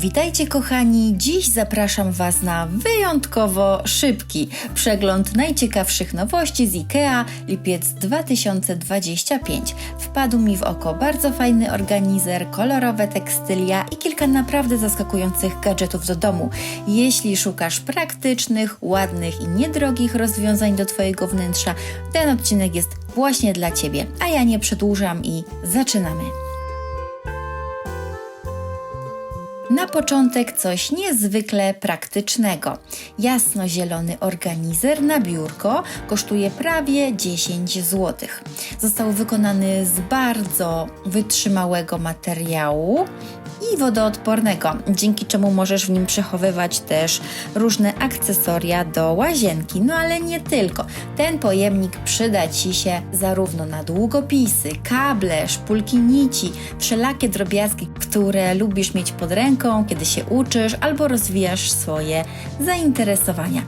Witajcie kochani, dziś zapraszam Was na wyjątkowo szybki przegląd najciekawszych nowości z IKEA lipiec 2025. Wpadł mi w oko bardzo fajny organizer, kolorowe tekstylia i kilka naprawdę zaskakujących gadżetów do domu. Jeśli szukasz praktycznych, ładnych i niedrogich rozwiązań do Twojego wnętrza, ten odcinek jest właśnie dla Ciebie. A ja nie przedłużam i zaczynamy. Na początek coś niezwykle praktycznego. Jasno-zielony organizer na biurko kosztuje prawie 10 zł. Został wykonany z bardzo wytrzymałego materiału i wodoodpornego, dzięki czemu możesz w nim przechowywać też różne akcesoria do łazienki. No ale nie tylko. Ten pojemnik przyda Ci się zarówno na długopisy, kable, szpulki nici, wszelakie drobiazgi, które lubisz mieć pod ręką, kiedy się uczysz albo rozwijasz swoje zainteresowania.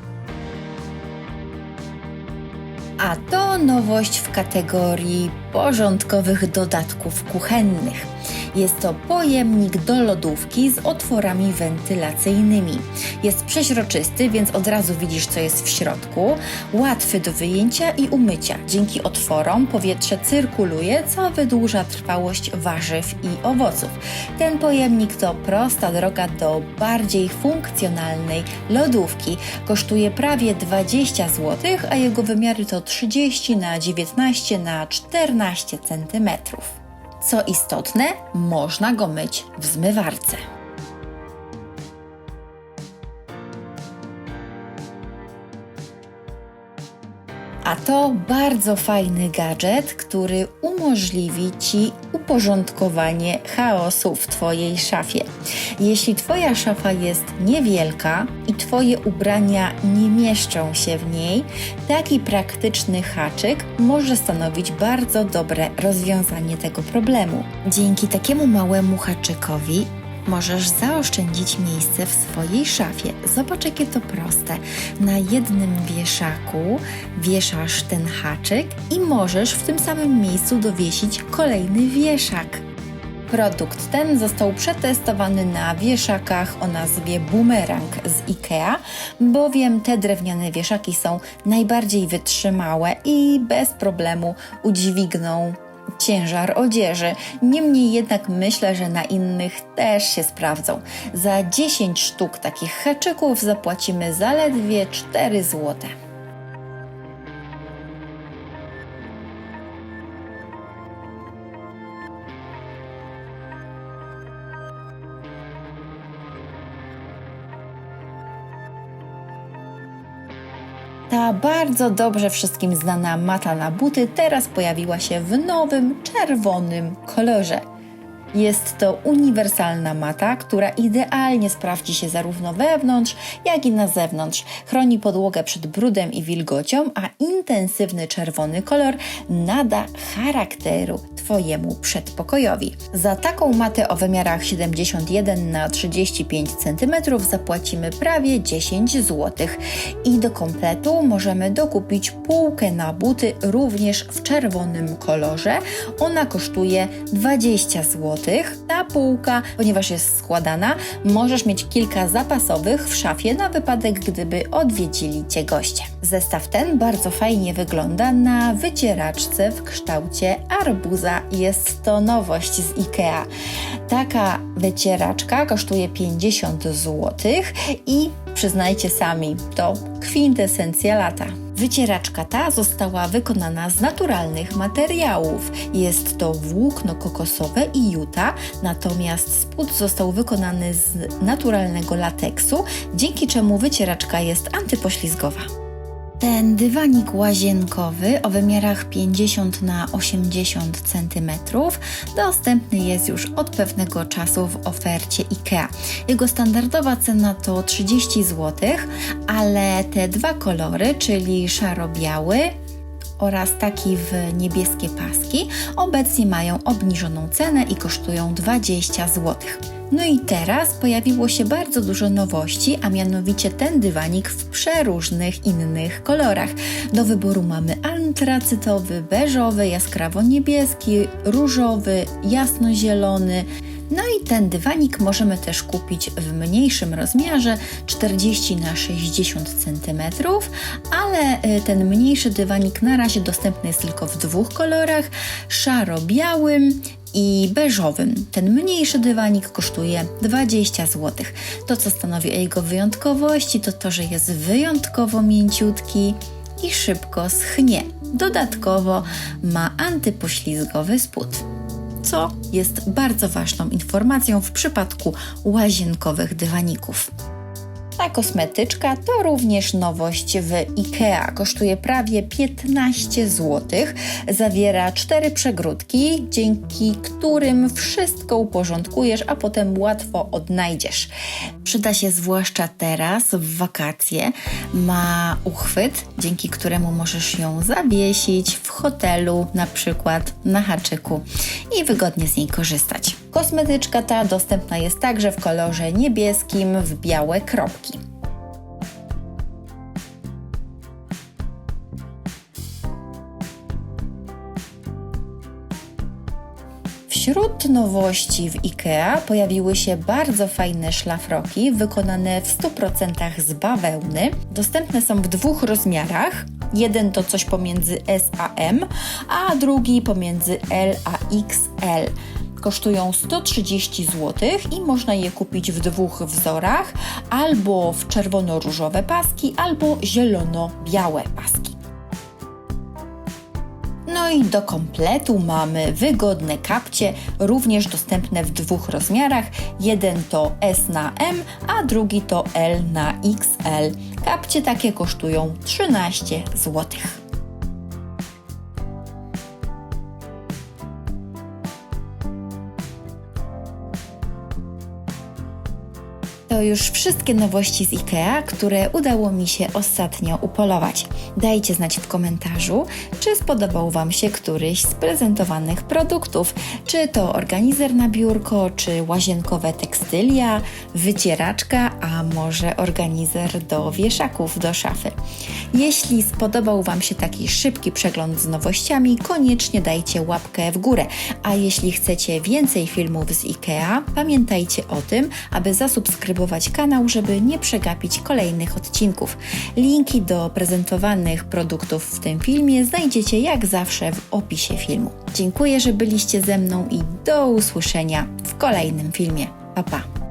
A to nowość w kategorii porządkowych dodatków kuchennych. Jest to pojemnik do lodówki z otworami wentylacyjnymi. Jest przeźroczysty, więc od razu widzisz, co jest w środku. Łatwy do wyjęcia i umycia. Dzięki otworom powietrze cyrkuluje, co wydłuża trwałość warzyw i owoców. Ten pojemnik to prosta droga do bardziej funkcjonalnej lodówki. Kosztuje prawie 20 zł, a jego wymiary to 30 na 19 na 14 cm. Co istotne, można go myć w zmywarce. A to bardzo fajny gadżet, który umożliwi Ci uporządkowanie chaosu w Twojej szafie. Jeśli Twoja szafa jest niewielka i Twoje ubrania nie mieszczą się w niej, taki praktyczny haczyk może stanowić bardzo dobre rozwiązanie tego problemu. Dzięki takiemu małemu haczykowi możesz zaoszczędzić miejsce w swojej szafie. Zobacz, jakie to proste. Na jednym wieszaku wieszasz ten haczyk i możesz w tym samym miejscu dowiesić kolejny wieszak. Produkt ten został przetestowany na wieszakach o nazwie Boomerang z IKEA, bowiem te drewniane wieszaki są najbardziej wytrzymałe i bez problemu udźwigną ciężar odzieży. Niemniej jednak myślę, że na innych też się sprawdzą. Za 10 sztuk takich haczyków zapłacimy zaledwie 4 złote. Ta bardzo dobrze wszystkim znana mata na buty teraz pojawiła się w nowym czerwonym kolorze. Jest to uniwersalna mata, która idealnie sprawdzi się zarówno wewnątrz, jak i na zewnątrz. Chroni podłogę przed brudem i wilgocią, a intensywny czerwony kolor nada charakteru Twojemu przedpokojowi. Za taką matę o wymiarach 71 na 35 cm zapłacimy prawie 10 zł. I do kompletu możemy dokupić półkę na buty również w czerwonym kolorze. Ona kosztuje 20 zł. Ta półka, ponieważ jest składana, możesz mieć kilka zapasowych w szafie na wypadek, gdyby odwiedzili Cię goście. Zestaw ten bardzo fajnie wygląda na wycieraczce w kształcie arbuza. Jest to nowość z IKEA. Taka wycieraczka kosztuje 50 zł i przyznajcie sami, to kwintesencja lata. Wycieraczka ta została wykonana z naturalnych materiałów. Jest to włókno kokosowe i juta, natomiast spód został wykonany z naturalnego lateksu, dzięki czemu wycieraczka jest antypoślizgowa. Ten dywanik łazienkowy o wymiarach 50 na 80 cm dostępny jest już od pewnego czasu w ofercie IKEA. Jego standardowa cena to 30 zł, ale te dwa kolory, czyli szaro-biały oraz taki w niebieskie paski, obecnie mają obniżoną cenę i kosztują 20 zł. No i teraz pojawiło się bardzo dużo nowości, a mianowicie ten dywanik w przeróżnych innych kolorach. Do wyboru mamy antracytowy, beżowy, jaskrawo niebieski, różowy, jasnozielony, No i ten dywanik możemy też kupić w mniejszym rozmiarze 40 na 60 cm, ale y, ten mniejszy dywanik na razie dostępny jest tylko w dwóch kolorach: szaro-białym i beżowym. Ten mniejszy dywanik kosztuje 20 zł. To, co stanowi o jego wyjątkowości, to to, że jest wyjątkowo mięciutki i szybko schnie. Dodatkowo ma antypoślizgowy spód co jest bardzo ważną informacją w przypadku łazienkowych dywaników. Ta kosmetyczka to również nowość w IKEA. Kosztuje prawie 15 zł. Zawiera cztery przegródki, dzięki którym wszystko uporządkujesz, a potem łatwo odnajdziesz. Przyda się zwłaszcza teraz w wakacje. Ma uchwyt, dzięki któremu możesz ją zawiesić w hotelu, na przykład na haczyku i wygodnie z niej korzystać. Kosmetyczka ta dostępna jest także w kolorze niebieskim w białe kropki. Wśród nowości w IKEA pojawiły się bardzo fajne szlafroki wykonane w 100% z bawełny. Dostępne są w dwóch rozmiarach. Jeden to coś pomiędzy S a M, a drugi pomiędzy L a XL. Kosztują 130 zł i można je kupić w dwóch wzorach, albo w czerwono-różowe paski, albo zielono-białe paski. No i do kompletu mamy wygodne kapcie, również dostępne w dwóch rozmiarach. Jeden to S na M, a drugi to L na XL. Kapcie takie kosztują 13 złotych. To już wszystkie nowości z IKEA, które udało mi się ostatnio upolować. Dajcie znać w komentarzu, czy spodobał Wam się któryś z prezentowanych produktów. Czy to organizer na biurko, czy łazienkowe tekstylia, wycieraczka, a może organizer do wieszaków do szafy. Jeśli spodobał Wam się taki szybki przegląd z nowościami, koniecznie dajcie łapkę w górę. A jeśli chcecie więcej filmów z IKEA, pamiętajcie o tym, aby zasubskrybować kanał, żeby nie przegapić kolejnych odcinków. Linki do prezentowanych produktów w tym filmie znajdziecie jak zawsze w opisie filmu. Dziękuję, że byliście ze mną i do usłyszenia w kolejnym filmie. Pa pa!